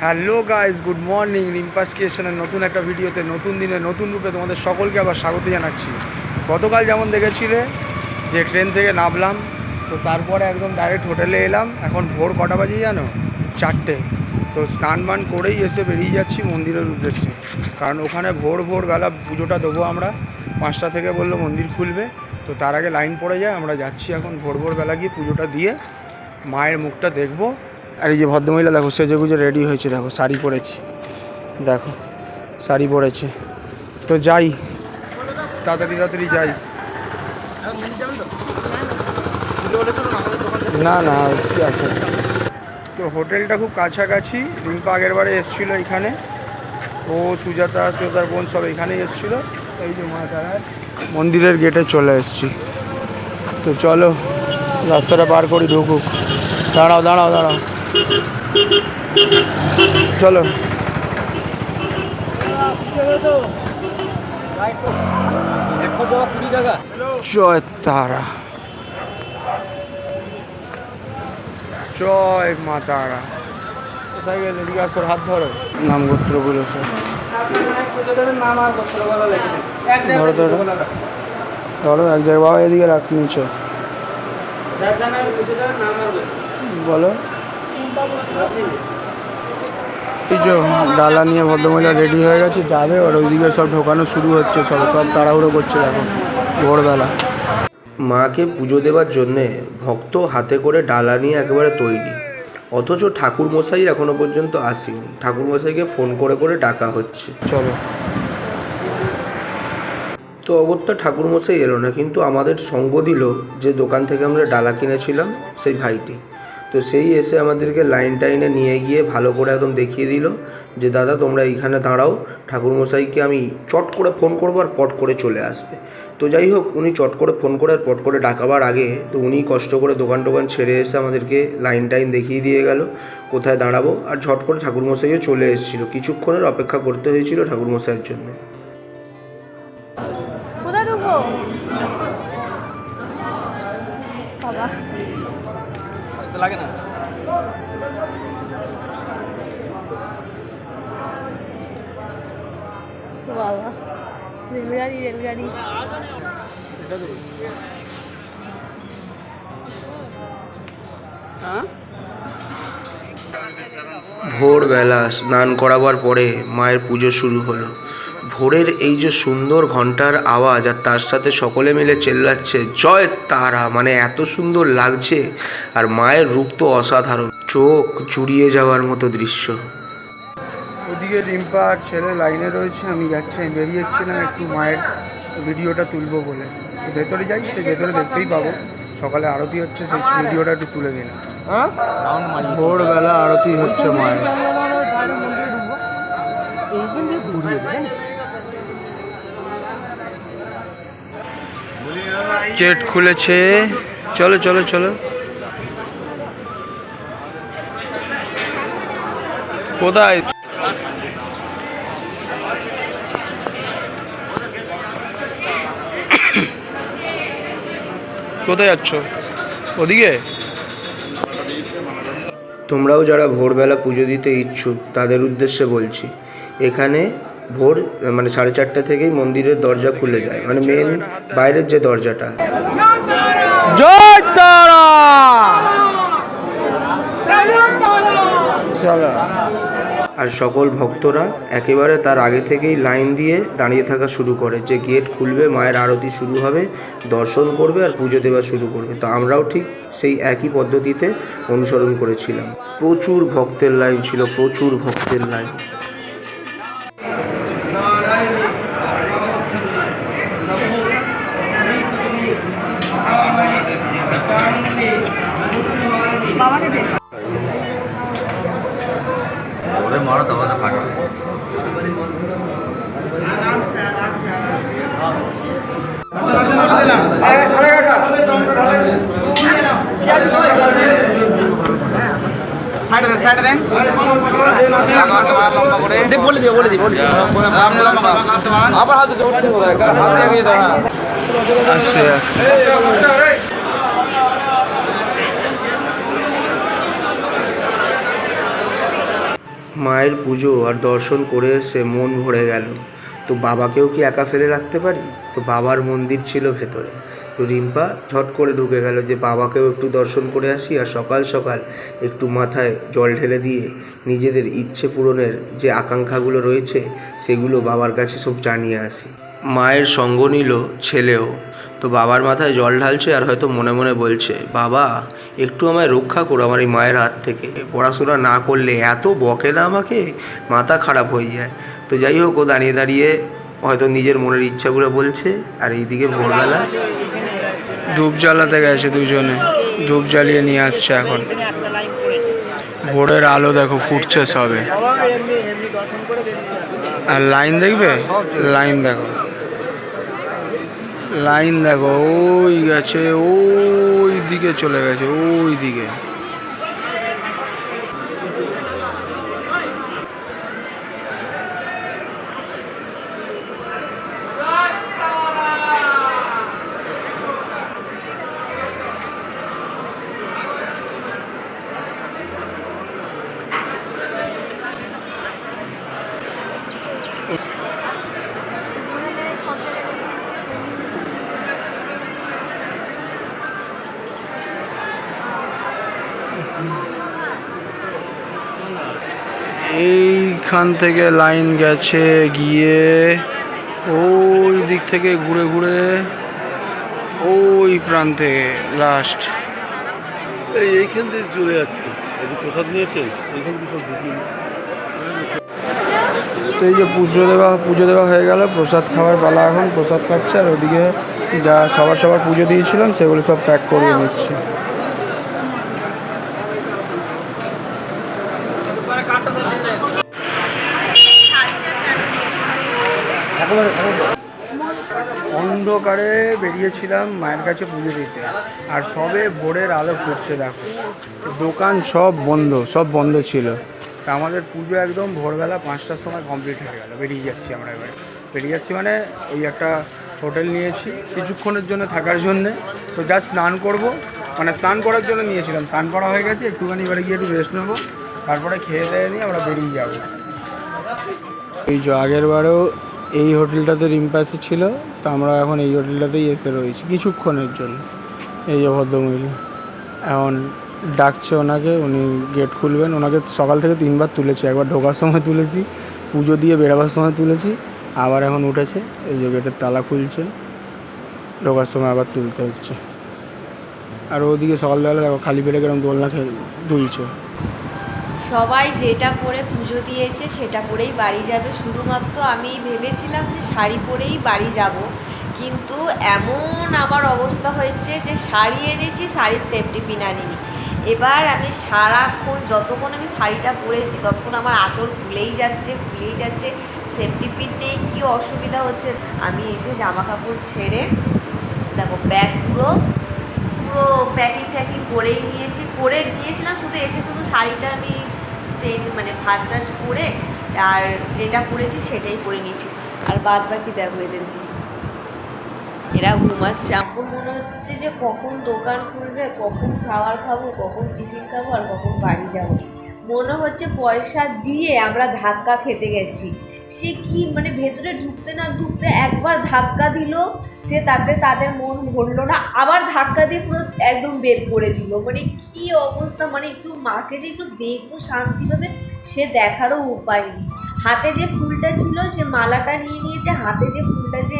Hello guys good morning. রিম্পাস ক্রিয়েশনের নতুন একটা ভিডিওতে, নতুন দিনে, নতুন রূপে তোমাদের সকলকে আবার স্বাগত জানাচ্ছি। গতকাল যেমন দেখেছিলে যে ট্রেন থেকে নামলাম, তো তারপরে একদম ডাইরেক্ট হোটেলে এলাম। এখন ভোর কটা বাজে জানো? চারটে। তো স্নান বান করেই এসে বেরিয়ে যাচ্ছি মন্দিরের উদ্দেশ্যে। কারণ ওখানে ভোর ভোর বেলা পুজোটা দেবো আমরা। পাঁচটা থেকে বলল মন্দির খুলবে। তো তার আগে লাইন পড়ে যায়, আমরা যাচ্ছি এখন ভোর ভোর বেলা গিয়ে পুজোটা দিয়ে মায়ের মুখটা দেখব। আর এই যে ভদ্রমহিলা, দেখো, সেজে গুজে রেডি হয়েছে, দেখো, শাড়ি পরেছি। দেখো, শাড়ি পরেছে। তো যাই, তাড়াতাড়ি তাড়াতাড়ি যাই। না না আছে? তো হোটেলটা খুব কাছাকাছি, রিম্পা আগের বারে এসেছিল এখানে। ও, সুজাতা, সুজাতার বোন সব এখানেই এসেছিল। এই যে মা তারা মন্দিরের গেটে চলে এসেছি। তো চলো, রাস্তাটা পার করি, ঢুকুক। দাঁড়াও দাঁড়াও দাঁড়াও। চলো। জয় তারা। জয় মা তারা। কোথায় গেলে? আসো হাত ধরো। নাম গোত্র বলে ধরো ধরো। ধরো এক জায়গায় বাবা এদিকে রাখ নিচ। বলো। এই যে ডালা নিয়ে ভদ্রমহিলা রেডি হয়ে গেছে যাবে আর ওইদিকে সব ঢোকানো শুরু হচ্ছে সব সব তাড়াহুড়ো করছে এখন ভোরবেলা। মাকে পুজো দেওয়ার জন্যে ভক্ত হাতে করে ডালা নিয়ে একেবারে তৈরি। অথচ ঠাকুরমশাই এখনও পর্যন্ত আসেনি। ঠাকুরমশাইকে ফোন করে করে ডাকা হচ্ছে। চলো। তো অগত্যা ঠাকুরমশাই এলো না কিন্তু আমাদের সঙ্গ দিল যে দোকান থেকে আমরা ডালা কিনেছিলাম সেই ভাইটি। তো সেই এসে আমাদেরকে লাইন টাইনে নিয়ে গিয়ে ভালো করে একদম দেখিয়ে দিল যে, দাদা, তোমরা এইখানে দাঁড়াও। ঠাকুরমশাইকে আমি চট করে ফোন করব আর পট করে চলে আসবে। তো যাই হোক, উনি চট করে ফোন করে আর পট করে ডাকাবার আগে তো উনি কষ্ট করে দোকান টোকান ছেড়ে এসে আমাদেরকে লাইন টাইন দেখিয়ে দিয়ে গেল, কোথায় দাঁড়াবো। আর ঝট করে ঠাকুরমশাইও চলে এসেছিল। কিছুক্ষণের অপেক্ষা করতে হয়েছিল ঠাকুরমশাইয়ের জন্য। আসতে লাগে না। বাবা রেলগাড়ি রেলগাড়ি। ভোরবেলা স্নান করাবার পরে মায়ের পুজো শুরু হলো। ভোরের এই যে সুন্দর ঘণ্টার আওয়াজ আর তার সাথে সকলে মিলে চেল্লাচ্ছে জয় তারা মানে এত সুন্দর লাগছে। আর মায়ের রূপ তো অসাধারণ চোখ জুড়িয়ে যাওয়ার মতো দৃশ্য। ওদিকে রিম্পা আর ছেলে লাইনে রয়েছে আমি যাচ্ছি আমি বেরিয়ে এসেছিলাম একটু মায়ের ভিডিওটা তুলবো বলে। ভেতরে যাই সে ভেতরে দেখতেই পাবো। সকালে আরতি হচ্ছে সেই ভিডিওটা একটু তুলে দিলাম ভোরবেলা আরতি হচ্ছে মায়ের। গেট খুলেছে। চলো চলো চলো। কোথায়? কোথায় যাচ্ছ? ওদিকে? তোমরাও যারা ভোরবেলা পুজো দিতে ইচ্ছুক, তাদের উদ্দেশ্যে বলছি, এখানে ভোর মানে সাড়ে চারটে থেকেই মন্দিরের দরজা খুলে যায়। মানে মেন বাইরের যে দরজাটা। জয় তারা! চলো। আর সকল ভক্তরা একেবারে তার আগে থেকেই লাইন দিয়ে দাঁড়িয়ে থাকা শুরু করে যে গেট খুলবে মায়ের আরতি শুরু হবে দর্শন করবে আর পুজো দেওয়া শুরু করবে। তো আমরাও ঠিক সেই একই পদ্ধতিতে অনুসরণ করেছিলাম। প্রচুর ভক্তের লাইন ছিল প্রচুর ভক্তের লাইন। মারো তোমাদের ফাটা বলে দিও বলে দিই বলে আবার হাতে হ্যাঁ আস্তে আস্তে মায়ের পুজো আর দর্শন করে এসে মন ভরে গেল। তো বাবাকেও কি একা ফেলে রাখতে পারি? তো বাবার মন্দির ছিল ভেতরে। তো রিম্পা ঝট করে ঢুকে গেল যে বাবাকেও একটু দর্শন করে আসি আর সকাল সকাল একটু মাথায় জল ঢেলে দিয়ে নিজেদের ইচ্ছে পূরণের যে আকাঙ্ক্ষাগুলো রয়েছে, সেগুলো বাবার কাছে সব জানিয়ে আসি। মায়ের সঙ্গ নিল ছেলেও। তো বাবার মাথায় জল ঢালছে আর হয়তো মনে মনে বলছে, বাবা, একটু আমায় রক্ষা করো আমার এই মায়ের হাত থেকে। পড়াশোনা না করলে এত বকে না আমাকে? মাথা খারাপ হয়ে যায়। তো যাই হোক, ও দাঁড়িয়ে দাঁড়িয়ে হয়তো নিজের মনের ইচ্ছাগুলো বলছে আর এইদিকে ভোরবেলা ধূপ জ্বালাতে গেছে দুজনে। ধূপ জ্বালিয়ে নিয়ে আসছে এখন। ভোরের আলো দেখো ফুটছে সবে। আর লাইন দেখবে? লাইন দেখো। লাইন দেখো ওই গেছে ওই দিকে চলে গেছে ওই দিকে এইখান থেকে লাইন গেছে গিয়ে ওই দিক থেকে ঘুরে ঘুরে ওই প্রান্তে লাস্ট এই এইখান থেকে চলে যাচ্ছে। এই যে প্রসাদ নিয়েছেন এইখান থেকে তো এই যে পুজো দেওয়া পুজো দেওয়া হয়ে গেল প্রসাদ খাওয়ার পালা এখন প্রসাদ খাচ্ছে আর ওদিকে যা সবার সবার পুজো দিয়েছিলাম সেগুলো সব প্যাক করিয়ে নিচ্ছে। অন্ধকারে বেরিয়েছিলাম মায়ের কাছে পুজো দিতে। আর সবে ভোরের আলো ফুটছে, দেখো। দোকান সব বন্ধ সব বন্ধ ছিল। তা আমাদের পুজো একদম ভোরবেলা পাঁচটার সময় কমপ্লিট হয়ে গেল। বেরিয়ে যাচ্ছি আমরা এবারে। বেরিয়ে যাচ্ছি মানে ওই একটা হোটেল নিয়েছি, কিছুক্ষণের জন্য থাকার জন্যে। তো যা স্নান করব মানে স্নান করার জন্য নিয়েছিলাম। স্নান করা হয়ে গেছে, একটুখানি এবারে গিয়ে একটু রেস্ট নেব। তারপরে খেয়ে দেয়ে নিয়ে আমরা বেরিয়ে যাব। এই যে আগের বারেও এই হোটেলটাতে রিম্পাসে ছিল, তো আমরা এখন এই হোটেলটাতেই এসে রয়েছি কিছুক্ষণের জন্য। এই যে ভদ্রমহিলা, এখন ডাকছে ওনাকে, উনি গেট খুলবেন। ওনাকে সকাল থেকে তিনবার তুলেছি, একবার ঢোকার সময় তুলেছি, পুজো দিয়ে বেরোবার সময় তুলেছি, আবার এখন উঠেছে, এই যে গেটের তালা খুলছে ঢোকার সময় আবার তুলতে হচ্ছে। আর ওদিকে সকালবেলা দেখো, খালি পেটে কেরম দোলনা খেয়ে দুলছে। সবাই যেটা পরে পুজো দিয়েছে সেটা পরেই বাড়ি যাবে। শুধুমাত্র আমি ভেবেছিলাম যে শাড়ি পরেই বাড়ি যাব, কিন্তু এমন আমার অবস্থা হয়েছে যে শাড়ি এনেছি, শাড়ির সেফটি পিন আনিনি। এবার আমি সারাক্ষণ, যতক্ষণ আমি শাড়িটা পরেছি, ততক্ষণ আমার আঁচল খুলেই যাচ্ছে খুলেই যাচ্ছে সেফটি পিন নেই, কী অসুবিধা হচ্ছে? আমি এসে জামা কাপড় ছেড়ে, দেখো ব্যাগ পুরো পুরো প্যাকিং ট্যাকিং করেই নিয়েছি। করে নিয়েছিলাম শুধু এসে শুধু শাড়িটা আমি চেঞ্জ মানে টাজ করে আর যেটা করেছি সেটাই করে নিয়েছি। আর বাদ বাকি দেখো এদের এরা ঘুমাচ্ছে। আমার মনে হচ্ছে যে কখন দোকান খুলবে, কখন খাবার খাব, কখন টিফিন খাব আর কখন বাড়ি যাব। মনে হচ্ছে পয়সা দিয়ে আমরা ধাক্কা খেতে গেছি। সে কি মানে ভেতরে ঢুকতে না ঢুকতে একবার ধাক্কা দিল, সে তাতে তাদের মন ভরলো না, আবার ধাক্কা দিয়ে পুরো একদম বের করে দিল। মানে কি অবস্থা মানে একটু মাকে যে একটু দেখব শান্তিভাবে, সে দেখারও উপায় নেই। হাতে যে ফুলটা ছিল, সে মালাটা নিয়ে নিয়েছে, হাতে যে ফুলটা যে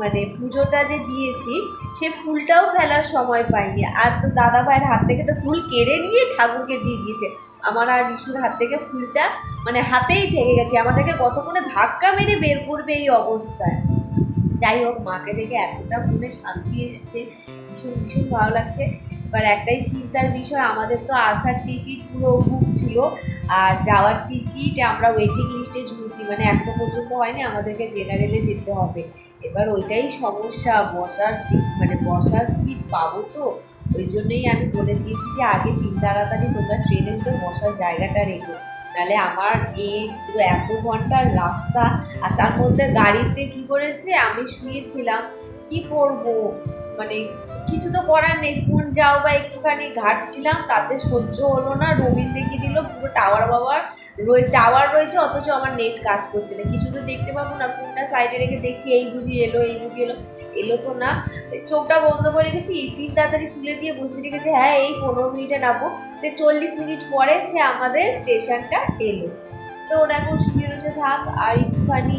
মানে পুজোটা যে দিয়েছি, সে ফুলটাও ফেলার সময় পাইনি। আর তো দাদা ভাইয়ের হাত থেকে তো ফুল কেড়ে নিয়ে ঠাকুরকে দিয়ে দিয়েছে আমার আর রিশুর হাত থেকে ফুলটা মানে হাতেই থেকে গেছে। আমাদেরকে কতক্ষণে ধাক্কা মেরে বের করবে এই অবস্থায়? যাই হোক, মাকে দেখে এতটা মনে শান্তি এসছে। ভীষণ ভীষণ ভালো লাগছে। এবার একটাই চিন্তার বিষয়, আমাদের তো আসার টিকিট পুরো বুক ছিল আর যাওয়ার টিকিট আমরা ওয়েটিং লিস্টে ঝুলছি। মানে এখনও পর্যন্ত হয়নি, আমাদেরকে জেনারেলে যেতে হবে। এবার ওইটাই সমস্যা, বসার মানে বসার সিট পাবো তো? ওই জন্যই আমি বলে দিয়েছি যে আগে তিন তাড়াতাড়ি তোমরা ট্রেনে উঠে বসার জায়গাটা রেখো। নাহলে আমার এই এত ঘণ্টার রাস্তা আর তার মধ্যে গাড়িতে কি করেছে? আমি শুয়েছিলাম। কি করব? মানে কিছু তো করার নেই। ফোন যাও বা একটুখানি ঘাটছিলাম, তাতে সহ্য হলো না। রবিন দেখিয়ে দিল, পুরো টাওয়ার বাবার রয়ে টাওয়ার রয়েছে, অথচ আমার নেট কাজ করছে না। কিছু তো দেখতে পাবো না। ফোনটা সাইডে রেখে দেখছি, এই বুঝি এলো, এই বুঝি এলো। এলো তো না। চোখটা বন্ধ করে রেখেছি তিন তাড়াতাড়ি তুলে দিয়ে বসে রেখেছে। হ্যাঁ এই পনেরো মিনিটে নামবো। সে চল্লিশ মিনিট পরে সে আমাদের স্টেশনটা এলো। তো ওরা এখন শুয়ে রয়েছে থাক, আর একটুখানি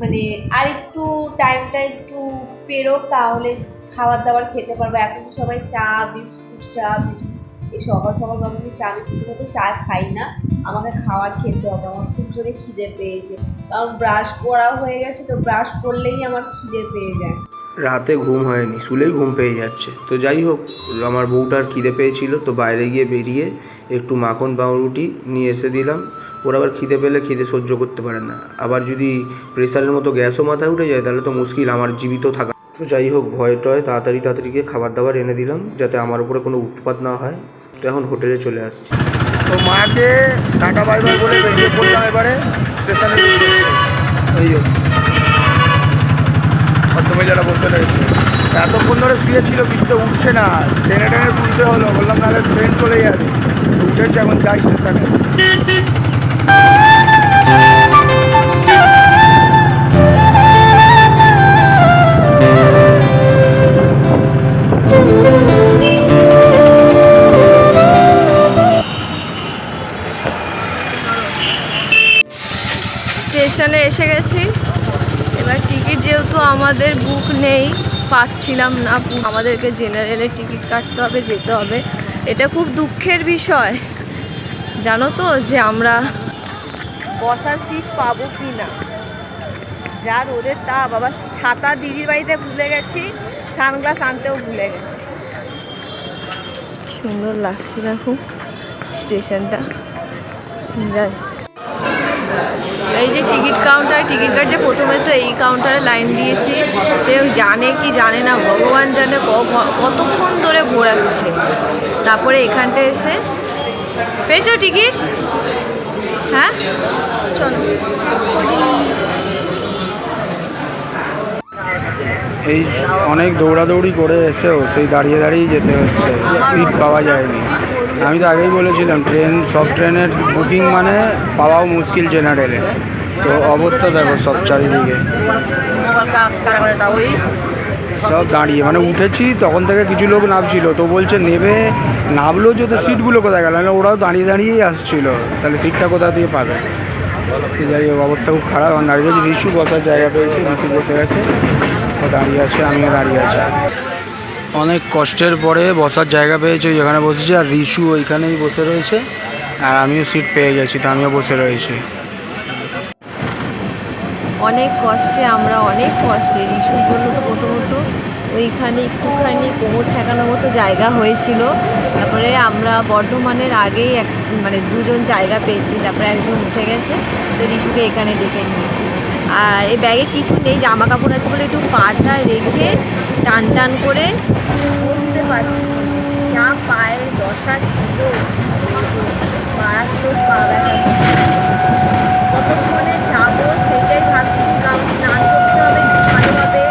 মানে আর একটু টাইমটা একটু পেরো তাহলে খাবার দাবার খেতে পারব। এখন সবাই চা, বিস্কুট চা, বিস্কুট সকাল সকাল বাবাকে চা আমি চা খাই না। আমাকে খাবার খেতে হবে, আমার খুব জোরে খিদে পেয়েছে। কারণ ব্রাশ করা হয়ে গেছে তো ব্রাশ করলেই আমার খিদে পেয়ে যায়। রাতে ঘুম হয়নি, শুলেই ঘুম পেয়ে যাচ্ছে। তো যাই হোক, আমার বউটার খিদে পেয়েছিল, তো বাইরে গিয়ে বেরিয়ে একটু মাখন পাউরুটি নিয়ে এসে দিলাম। ওরা আবার খিদে পেলে খিদে সহ্য করতে পারে না। আবার যদি প্রেশারের মতো গ্যাসও মাথায় উঠে যায়, তাহলে তো মুশকিল, আমার জীবিত থাকা। তো যাই হোক, ভয় টয়, তাড়াতাড়ি তাড়াতাড়ি গিয়ে খাবার দাবার এনে দিলাম, যাতে আমার উপরে কোনো উৎপাত না হয়। তো এখন হোটেলে চলে আসছি। তো মাকে টাটা বাই বাই বলে বেরিয়ে পড়লাম এবারে, স্টেশনে এই ভদ্রমহিলারা বলতে রয়েছে এতক্ষণ ধরে শুয়েছিল কিন্তু উঠছে না। ট্রেনে ট্রেনে তুলতে হলো, বললাম, নাহলে ট্রেন চলে যাবে। উঠেছে এখন, যাই স্টেশনে। স্টেশনে এসে গেছি। এবার টিকিট যেহেতু আমাদের বুক নেই, পাচ্ছিলাম না আমাদেরকে জেনারেলে টিকিট কাটতে হবে, যেতে হবে। এটা খুব দুঃখের বিষয়। জানো তো যে আমরা বসার সিট পাবো কি না যা রোদের তা বাবা, ছাতা দিদির বাড়িতে ভুলে গেছি সানগ্লাস আনতেও ভুলে গেছি। সুন্দর লাগছে দেখো স্টেশনটা। যাই। এই যে টিকিট কাউন্টার টিকিট কাটছে। প্রথমে তো এই কাউন্টারে লাইন দিয়েছি। সে জানে কি জানে না ভগবান জানে কতক্ষণ ধরে ঘোরাচ্ছে। তারপরে এখানটা এসে পেয়েছ টিকিট? হ্যাঁ? চলো। এই অনেক দৌড়াদৌড়ি করে এসেও সেই দাঁড়িয়ে দাঁড়িয়েই যেতে হচ্ছে। সিট পাওয়া যায়নি। আমি তো আগেই বলেছিলাম, ট্রেন, সব ট্রেনের বুকিং মানে পাওয়াও মুশকিল জেনারেলে তো অবস্থা দেখো সব চারিদিকে। সব দাঁড়িয়ে মানে উঠেছি, তখন থেকে কিছু লোক নামছিল, তো বলছে নেবে, নামলো যে তো সিটগুলো কোথায় গেল? ওরাও দাঁড়িয়ে দাঁড়িয়েই আসছিল, তাহলে সিটটা কোথা দিয়ে পাবে? যাই হোক, অবস্থা খুব খারাপ আমি দাঁড়িয়ে রিসু বসার জায়গা পেয়েছে, রিসু বসে গেছে দাঁড়িয়ে আছে, আমিও দাঁড়িয়ে আছি। অনেক কষ্টের পরে বসার জায়গা পেয়েছে, যেখানে বসেছি, আর রিসু ওইখানেই বসে রয়েছে, আর আমিও সিট পেয়ে গেছি, তো আমিও বসে রয়েছি। অনেক কষ্টে, আমরা অনেক কষ্টে রিসুর জন্য তো প্রথমত ওইখানে একটুখানি কোমর ঠেকানোর মতো জায়গা হয়েছিল, তারপরে আমরা বর্ধমানের আগেই এক মানে দুজন জায়গা পেয়েছি, তারপরে একজন উঠে গেছে, তো রিসুকে এখানে ডেকে নিয়েছি। আর এই ব্যাগে কিছু নেই জামা কাপড় আছে বলে একটু পাটা রেখে টান টান করে বসতে পারছি। যা পায়ের দশা ছিল। মারাত্মক পা কতক্ষণে যাব সেইটাই ভাবছি। কারণ স্নান করতে হবে ভালোভাবে।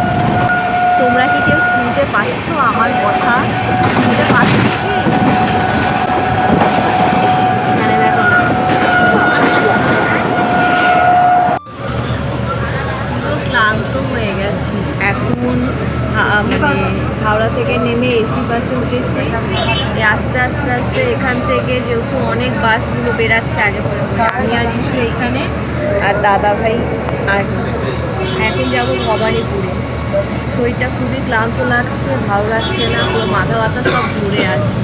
তোমরা কি কেউ শুনতে পাচ্ছ আমার কথা শুনতে পাচ্ছ কি এখানে দেখো না পুরো ক্লান্ত হয়ে গেছি এখন হা- মানে হাওড়া থেকে নেমে এসি বাসে উঠেছি। আস্তে আস্তে আস্তে এখান থেকে যেহেতু অনেক বাসগুলো বেরাচ্ছে আগে। আমি আর ইস্যু এইখানে আর দাদা ভাই আর এখন যাব ভবানীপুরে। শরীরটা খুবই ক্লান্ত লাগছে, ভালো লাগছে না, পুরো মাথা ব্যথা সব ঘুরে আছে।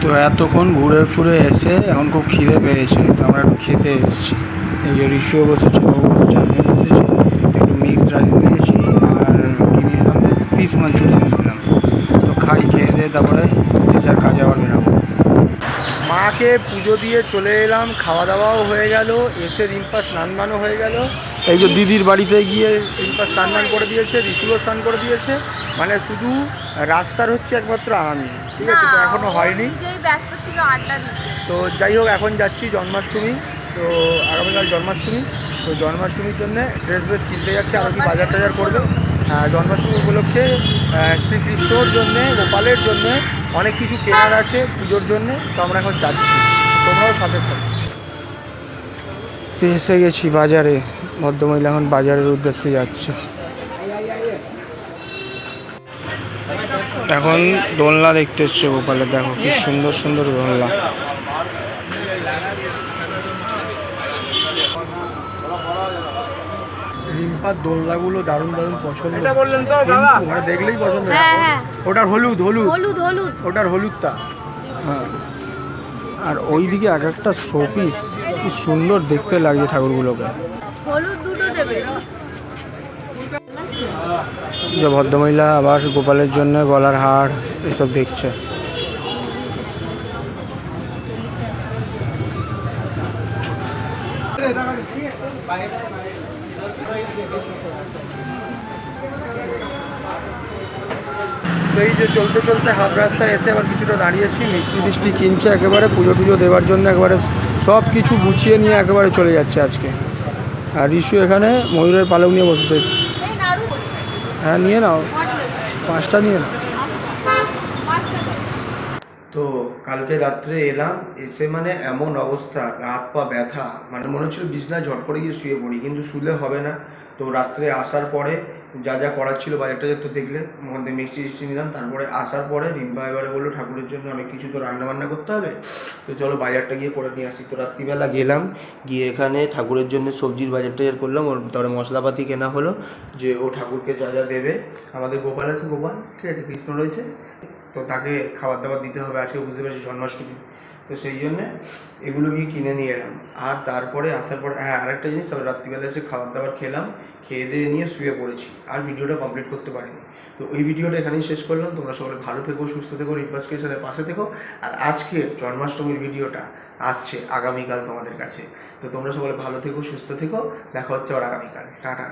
তো এতক্ষণ ঘুরে ফুরে এসে এখন খুব খিদে পেয়েছে, তো আমরা একটু খেতে এসেছি। এই যে রিসুও বসেছে বাবু চায়ে বসেছি। একটু মিক্সড রাইস ফিশ মাঞ্চুরিয়ান নিয়েছিলাম তো খাই খেয়ে দিয়ে তারপরে যে যার কাজে আবার বেরাবো। মাকে পুজো দিয়ে চলে এলাম খাওয়া দাওয়াও হয়ে গেল এসে রিম্পা স্নান মানও হয়ে গেল। এই যে দিদির বাড়িতে গিয়ে রিম্পা স্নান মান করে দিয়েছে ঋষিও স্নান করে দিয়েছে। মানে শুধু রাস্তার হচ্ছে একমাত্র আমি ঠিক আছে? তো এখনও হয়নি। নিজেই ব্যস্ত ছিল আড্ডা তো যাই হোক এখন যাচ্ছি জন্মাষ্টমী। তো আগামীকাল জন্মাষ্টমী। তো জন্মাষ্টমীর জন্য ড্রেস ফ্রেস কিনতে যাচ্ছি। আরও কি বাজার টাজার করবে? জন্মাষ্টমী উপলক্ষে শ্রীকৃষ্ণর জন্যে, গোপালের জন্যে অনেক কিছু কেনার আছে পুজোর জন্যে, তো আমরা এখন যাচ্ছি। তোমরাও সাথে থাকো। এসে গেছি বাজারে, ভদ্রমহিলা এখন বাজারের উদ্দেশ্যে যাচ্ছে। এখন দোলনা দেখতে হচ্ছে গোপালে দেখো কি সুন্দর সুন্দর দোলনা। রিম্পার দোলনাগুলো দারুণ দারুণ পছন্দ। এটা বললেন তো দাদা? মানে দেখলেই পছন্দ হয়। হ্যাঁ হ্যাঁ। ওটার হলুদ হলুদ। হলুদ হলুদ। ওটার হলুদটা। হ্যাঁ। আর ওইদিকে এক একটা শোপিস কি সুন্দর দেখতে লাগছে ঠাকুরগুলোকে। হলুদ দুটো দেবে। যে ভদ্রমহিলা আবার গোপালের জন্য গলার হার এসব দেখছে। চলতে চলতে হাফ রাস্তায় এসে আবার কিছুটা দাঁড়িয়েছি। মিষ্টি টিষ্টি কিনছে একেবারে পুজো টুজো দেওয়ার জন্য একেবারে সব কিছু গুছিয়ে নিয়ে একেবারে চলে যাচ্ছে আজকে। আর ইস্যু এখানে ময়ূরের পালক নিয়ে বসতে এই হ্যাঁ নিয়ে নাও। পাঁচটা নিয়ে নাও। তো কালকে রাত্রে এলাম এসে মানে এমন অবস্থা হাত পা ব্যথা। মানে মনে হচ্ছিল বিছনায় ঝট করে গিয়ে শুয়ে পড়ি কিন্তু শুলে হবে না। তো রাত্রে আসার পরে যা যা করার ছিল বাজারটা তো দেখলে মধ্যে মিষ্টি টিষ্টি নিলাম, তারপরে আসার পরে রিম্পা এবারে বলল, ঠাকুরের জন্য অনেক কিছু তো রান্না বান্না করতে হবে, তো চলো বাজারটা গিয়ে করে নিয়ে আসি। তো রাত্রিবেলা গেলাম, গিয়ে এখানে ঠাকুরের জন্য সবজির বাজার টাজার করলাম, ওর তারপরে মশলাপাতি কেনা হলো, যে ও ঠাকুরকে যা যা দেবে, আমাদের গোপাল আছে, গোপাল, ঠিক আছে, কৃষ্ণ রয়েছে, তো তাকে খাবার দাবার দিতে হবে, আজকে বুঝতে পারছি, জন্মাষ্টমী। তো সেই জন্যে এগুলো গিয়ে কিনে নিয়ে এলাম। আর তারপরে আসার পর হ্যাঁ আরেকটা জিনিস তারপর রাত্রিবেলা এসে খাবার দাবার খেলাম, খেয়ে দিয়ে নিয়ে শুয়ে পড়েছি। আর ভিডিওটা কমপ্লিট করতে পারিনি। তো এই ভিডিওটা এখানেই শেষ করলাম। তোমরা সকলে ভালো থেকো, সুস্থ থেকো রিপাস ক্রিয়েশনের পাশে থেকো। আর আজকে জন্মাষ্টমীর ভিডিওটা আসছে আগামীকাল তোমাদের কাছে। তো তোমরা সকলে ভালো থেকো, সুস্থ থেকো। দেখা হচ্ছে আবার আগামীকাল। টাটা।